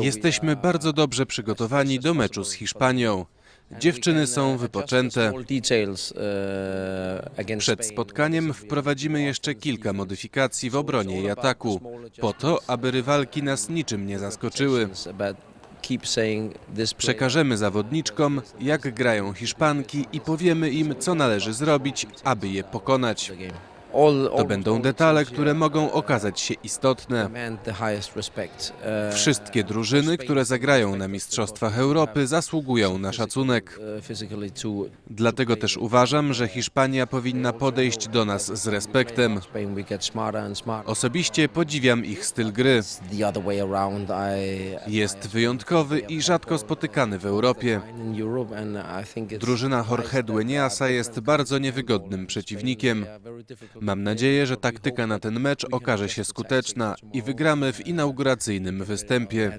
Jesteśmy uh, bardzo dobrze przygotowani do meczu z Hiszpanią. Dziewczyny są wypoczęte. uh, Przed spotkaniem wprowadzimy jeszcze kilka modyfikacji w obronie i ataku, po to, aby rywalki nas niczym nie zaskoczyły. Przekażemy zawodniczkom, jak grają Hiszpanki i powiemy im, co należy zrobić, aby je pokonać. To będą detale, które mogą okazać się istotne. Uh, Wszystkie drużyny, które zagrają na Mistrzostwach Europy, zasługują na szacunek. uh, Dlatego też uważam, że Hiszpania powinna podejść do nas z respektem. Osobiście podziwiam ich styl gry. Jest wyjątkowy i rzadko spotykany w Europie. Drużyna Jorge Dueniasa jest bardzo niewygodnym przeciwnikiem. Mam nadzieję, że taktyka na ten mecz okaże się skuteczna i wygramy w inauguracyjnym występie.